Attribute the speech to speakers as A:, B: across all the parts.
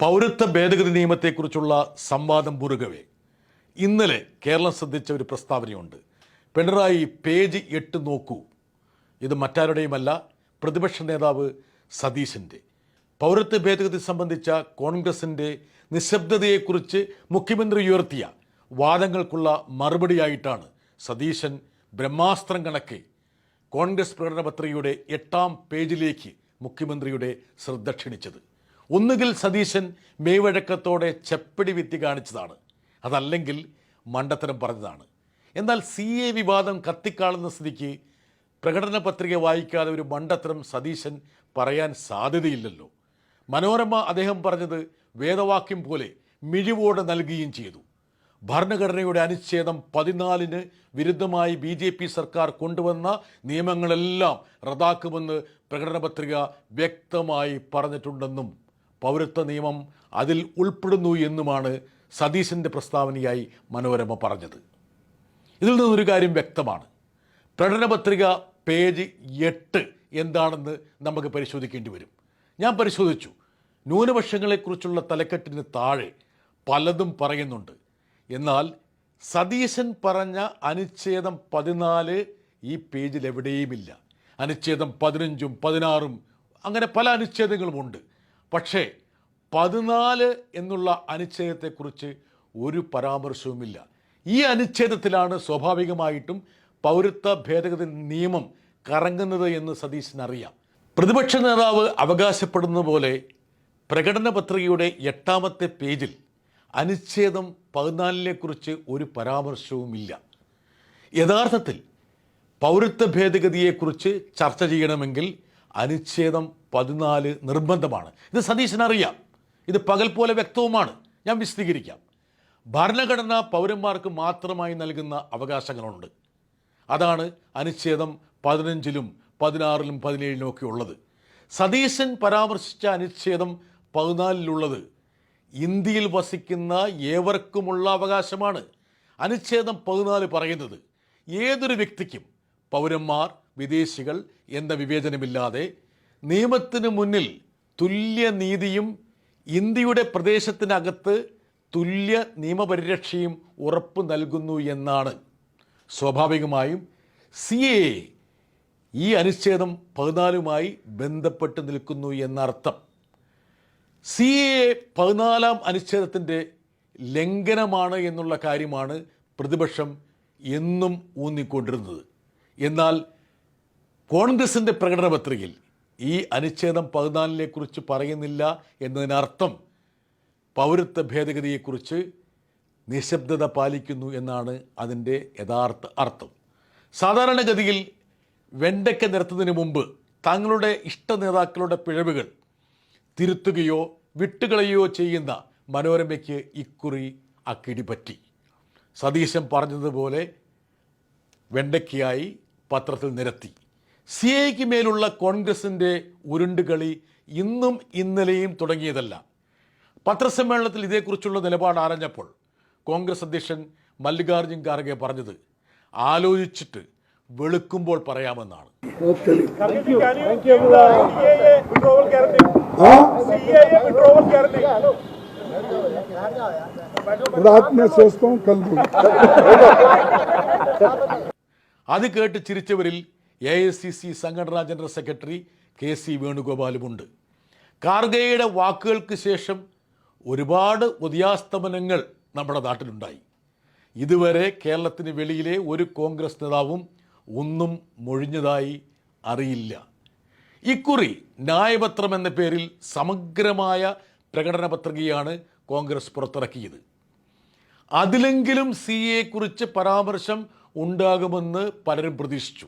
A: പൗരത്വ ഭേദഗതി നിയമത്തെക്കുറിച്ചുള്ള സംവാദം മുറുകവെ. ഇന്നലെ കേരളം ശ്രദ്ധിച്ച ഒരു പ്രസ്താവനയുണ്ട്. പിണറായി പേജ് എട്ട് നോക്കൂ. ഇത് മറ്റാരുടെയുമല്ല പ്രതിപക്ഷ നേതാവ് സതീശന്റെ. പൗരത്വ ഭേദഗതി സംബന്ധിച്ച കോൺഗ്രസിന്റെ നിശബ്ദതയെക്കുറിച്ച് മുഖ്യമന്ത്രി ഉയർത്തിയ വാദങ്ങൾക്കുള്ള മറുപടിയായിട്ടാണ് സതീശൻ ബ്രഹ്മാസ്ത്രം കണക്കെ കോൺഗ്രസ് പ്രകടന പത്രികയുടെ എട്ടാം പേജിലേക്ക് മുഖ്യമന്ത്രിയുടെ ശ്രദ്ധ ക്ഷണിച്ചത്. ഒന്നുകിൽ സതീശൻ മേവഴക്കത്തോടെ ചെപ്പടി വിത്തി കാണിച്ചതാണ്. അതല്ലെങ്കിൽ മണ്ടത്തരം പറഞ്ഞതാണ്. എന്നാൽ സി എ വിവാദം കത്തിക്കാളുന്ന സ്ഥിതിക്ക് പ്രകടന പത്രിക വായിക്കാതെ ഒരു മണ്ടത്തരം സതീശൻ പറയാൻ സാധ്യതയില്ലല്ലോ. മനോരമ അദ്ദേഹം പറഞ്ഞത് വേദവാക്യം പോലെ മിഴിവോടെ നൽകുകയും ചെയ്തു. ഭരണഘടനയുടെ അനുച്ഛേദം പതിനാലിന് വിരുദ്ധമായി ബി ജെ പി സർക്കാർ കൊണ്ടുവന്ന നിയമങ്ങളെല്ലാം റദ്ദാക്കുമെന്ന് പ്രകടന പത്രിക വ്യക്തമായി പറഞ്ഞിട്ടുണ്ടെന്നും പൗരത്വ നിയമം അതിൽ ഉൾപ്പെടുന്നു എന്നുമാണ് സതീശന്റെ പ്രസ്താവനയായി മനോരമ പറഞ്ഞത്. ഇതിൽ നിന്നൊരു കാര്യം വ്യക്തമാണ്. പ്രകടന പത്രിക പേജ് എട്ട് എന്താണെന്ന് നമുക്ക് പരിശോധിക്കേണ്ടി വരും. ഞാൻ പരിശോധിച്ചു. ന്യൂനപക്ഷങ്ങളെക്കുറിച്ചുള്ള തലക്കെട്ടിന് താഴെ പലതും പറയുന്നുണ്ട്. എന്നാൽ സതീശൻ പറഞ്ഞ അനുച്ഛേദം പതിനാല് ഈ പേജിൽ എവിടെയുമില്ല. അനുച്ഛേദം പതിനഞ്ചും പതിനാറും അങ്ങനെ പല അനുച്ഛേദങ്ങളുമുണ്ട് പക്ഷേ പതിനാല് എന്നുള്ള അനുച്ഛേദത്തെക്കുറിച്ച് ഒരു പരാമർശവുമില്ല. ഈ അനുച്ഛേദത്തിലാണ് സ്വാഭാവികമായിട്ടും പൗരത്വ ഭേദഗതി നിയമം കറങ്ങുന്നത് എന്ന് സതീശന് അറിയാം പ്രതിപക്ഷ നേതാവ് അവകാശപ്പെടുന്ന പോലെ പ്രകടന പത്രികയുടെ എട്ടാമത്തെ പേജിൽ അനുച്ഛേദം പതിനാലിനെക്കുറിച്ച് ഒരു പരാമർശവുമില്ല. യഥാർത്ഥത്തിൽ പൗരത്വ ഭേദഗതിയെക്കുറിച്ച് ചർച്ച ചെയ്യണമെങ്കിൽ അനുച്ഛേദം പതിനാല് നിർബന്ധമാണ്. ഇത് സതീശന് അറിയാം ഇത് പകൽ പോലെ വ്യക്തവുമാണ്. ഞാൻ വിശദീകരിക്കാം. ഭരണഘടന പൗരന്മാർക്ക് മാത്രമായി നൽകുന്ന അവകാശങ്ങളുണ്ട്. അതാണ് അനുച്ഛേദം പതിനഞ്ചിലും പതിനാറിലും പതിനേഴിലും ഒക്കെ ഉള്ളത്. സതീശൻ പരാമർശിച്ച അനുച്ഛേദം പതിനാലിലുള്ളത് ഇന്ത്യയിൽ വസിക്കുന്ന ഏവർക്കുമുള്ള അവകാശമാണ്. അനുച്ഛേദം പതിനാല് പറയുന്നത് ഏതൊരു വ്യക്തിക്കും പൗരന്മാർ വിദേശികൾ എന്ന വിവേചനമില്ലാതെ നിയമത്തിന് മുന്നിൽ തുല്യ നീതിയും ഇന്ത്യയുടെ പ്രദേശത്തിനകത്ത് തുല്യ നിയമപരിരക്ഷയും ഉറപ്പ് നൽകുന്നു എന്നാണ്. സ്വാഭാവികമായും സി എ ഈ അനുച്ഛേദം പതിനാലുമായി ബന്ധപ്പെട്ട് നിൽക്കുന്നു എന്നർത്ഥം. സി എ പതിനാലാം അനുച്ഛേദത്തിന്റെ ലംഘനമാണ് എന്നുള്ള കാര്യമാണ് പ്രതിപക്ഷം എന്നും ഊന്നിക്കൊണ്ടിരുന്നത്. എന്നാൽ കോൺഗ്രസിന്റെ പ്രകടന പത്രികയിൽ ഈ അനുച്ഛേദം പതിനാലിനെ കുറിച്ച് പറയുന്നില്ല എന്നതിനർത്ഥം പൗരത്വ ഭേദഗതിയെക്കുറിച്ച് നിശബ്ദത പാലിക്കുന്നു എന്നാണ് അതിന്റെ യഥാർത്ഥ അർത്ഥം. സാധാരണഗതിയിൽ വെണ്ടയ്ക്ക നിരത്തുന്നതിന് മുമ്പ് തങ്ങളുടെ ഇഷ്ട നേതാക്കളുടെ പിഴവുകൾ തിരുത്തുകയോ വിട്ടുകളയോ ചെയ്യുന്ന മനോരമയ്ക്ക് ഇക്കുറി അക്കിടി പറ്റി. സതീശൻ പറഞ്ഞതുപോലെ വെണ്ടയ്ക്കയായി പത്രത്തിൽ നിരത്തി. സി ഐക്ക് മേലുള്ള കോൺഗ്രസിന്റെ ഉരുണ്ടുകളി ഇന്നും ഇന്നലെയും തുടങ്ങിയതല്ല. പത്രസമ്മേളനത്തിൽ ഇതേക്കുറിച്ചുള്ള നിലപാട് ആരഞ്ഞപ്പോൾ കോൺഗ്രസ് അധ്യക്ഷൻ മല്ലികാർജുൻ ഖാർഗെ പറഞ്ഞത് ആലോചിച്ചിട്ട് വെളുക്കുമ്പോൾ പറയാമെന്നാണ്. അത് കേട്ട് ചിരിച്ചവരിൽ എ ഐ സി സി സംഘടനാ ജനറൽ സെക്രട്ടറി കെ സി വേണുഗോപാലുമുണ്ട്. കാർഗയുടെ വാക്കുകൾക്ക് ശേഷം ഒരുപാട് ഉദയാസ്തമനങ്ങൾ നമ്മുടെ നാട്ടിലുണ്ടായി. ഇതുവരെ കേരളത്തിന് വെളിയിലെ ഒരു കോൺഗ്രസ് നേതാവും ഒന്നും മൊഴിഞ്ഞതായി അറിയില്ല. ഇക്കുറി ന്യായപത്രം എന്ന പേരിൽ സമഗ്രമായ പ്രകടന പത്രികയാണ് കോൺഗ്രസ് പുറത്തിറക്കിയത്. അതിലെങ്കിലും സി കുറിച്ച് പരാമർശം ഉണ്ടാകുമെന്ന് പലരും പ്രതീക്ഷിച്ചു.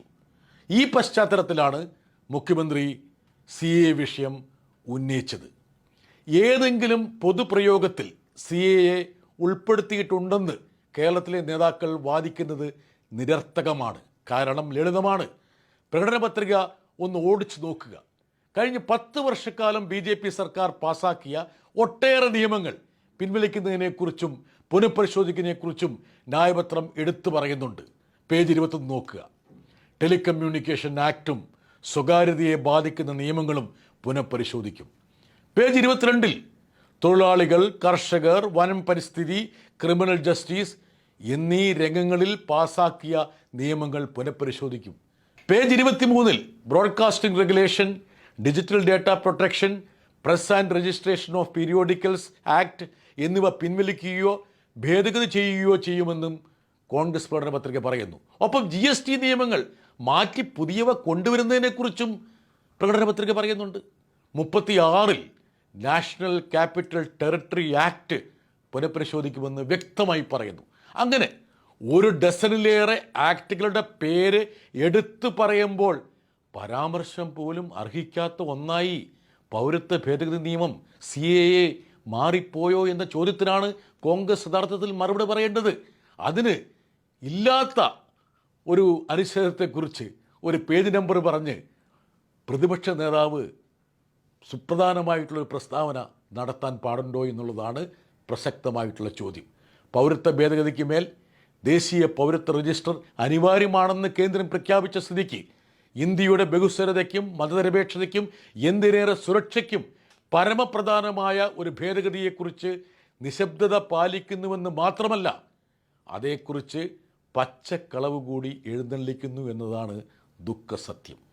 A: ഈ പശ്ചാത്തലത്തിലാണ് മുഖ്യമന്ത്രി സി എ വിഷയം ഉന്നയിച്ചത്. ഏതെങ്കിലും പൊതുപ്രയോഗത്തിൽ സി എയെ ഉൾപ്പെടുത്തിയിട്ടുണ്ടെന്ന് കേരളത്തിലെ നേതാക്കൾ വാദിക്കുന്നത് നിരർത്ഥകമാണ്. കാരണം ലളിതമാണ്. പ്രകടന പത്രിക ഒന്ന് ഓടിച്ചു നോക്കുക. കഴിഞ്ഞ പത്ത് വർഷക്കാലം ബി ജെ പി സർക്കാർ പാസാക്കിയ ഒട്ടേറെ നിയമങ്ങൾ പിൻവലിക്കുന്നതിനെക്കുറിച്ചും പുനഃപരിശോധിക്കുന്നതിനെക്കുറിച്ചും ന്യായപത്രം എടുത്തു പറയുന്നുണ്ട്. പേജ് ഇരുപത്തൊന്ന് നോക്കുക. ടെലികമ്മ്യൂണിക്കേഷൻ ആക്റ്റും സ്വകാര്യതയെ ബാധിക്കുന്ന നിയമങ്ങളും പുനഃപരിശോധിക്കും. പേജ് ഇരുപത്തിരണ്ടിൽ തൊഴിലാളികൾ കർഷകർ വനം പരിസ്ഥിതി ക്രിമിനൽ ജസ്റ്റിസ് എന്നീ രംഗങ്ങളിൽ പാസാക്കിയ നിയമങ്ങൾ പുനഃപരിശോധിക്കും. Page ഇരുപത്തിമൂന്നിൽ broadcasting regulation digital data protection press and registration of periodicals act എന്നിവ പിൻവലിക്കുകയോ ഭേദഗതി ചെയ്യുകയോ ചെയ്യുമെന്നും കോൺഗ്രസ് പ്രകടന പത്രിക പറയുന്നു. ഒപ്പം ജി നിയമങ്ങൾ മാറ്റി പുതിയവ കൊണ്ടുവരുന്നതിനെക്കുറിച്ചും പ്രകടന പത്രിക പറയുന്നുണ്ട്. മുപ്പത്തിയാറിൽ നാഷണൽ ക്യാപിറ്റൽ ടെറിട്ടറി ആക്ട് പുനഃപരിശോധിക്കുമെന്ന് വ്യക്തമായി പറയുന്നു. അങ്ങനെ ഒരു ഡസനിലേറെ ആക്ടുകളുടെ പേര് എടുത്തു പറയുമ്പോൾ പരാമർശം പോലും അർഹിക്കാത്ത ഒന്നായി പൗരത്വ ഭേദഗതി നിയമം സി എ എ മാറിപ്പോയോ എന്ന ചോദ്യത്തിനാണ് കോൺഗ്രസ് യഥാർത്ഥത്തിൽ മറുപടി പറയേണ്ടത്. അതിന് ഇല്ലാത്ത ഒരു അനുച്ഛേദത്തെക്കുറിച്ച് ഒരു പേജ് നമ്പർ പറഞ്ഞ് പ്രതിപക്ഷ നേതാവ് സുപ്രധാനമായിട്ടുള്ളൊരു പ്രസ്താവന നടത്താൻ പാടുണ്ടോ എന്നുള്ളതാണ് പ്രസക്തമായിട്ടുള്ള ചോദ്യം. പൗരത്വ ഭേദഗതിക്ക് മേൽ ദേശീയ പൗരത്വ രജിസ്റ്റർ അനിവാര്യമാണെന്ന് കേന്ദ്രം പ്രഖ്യാപിച്ച സ്ഥിതിക്ക് ഇന്ത്യയുടെ ബഹുസ്വരതയ്ക്കും മതനിരപേക്ഷതയ്ക്കും എന്തിനേറെ സുരക്ഷയ്ക്കും പരമപ്രധാനമായ ഒരു ഭേദഗതിയെക്കുറിച്ച് നിശബ്ദത പാലിക്കുന്നുവെന്ന് മാത്രമല്ല അതേക്കുറിച്ച് പച്ചക്കളവ് കൂടി എഴുന്നള്ളിക്കുന്നു എന്നതാണ് ദുഃഖസത്യം.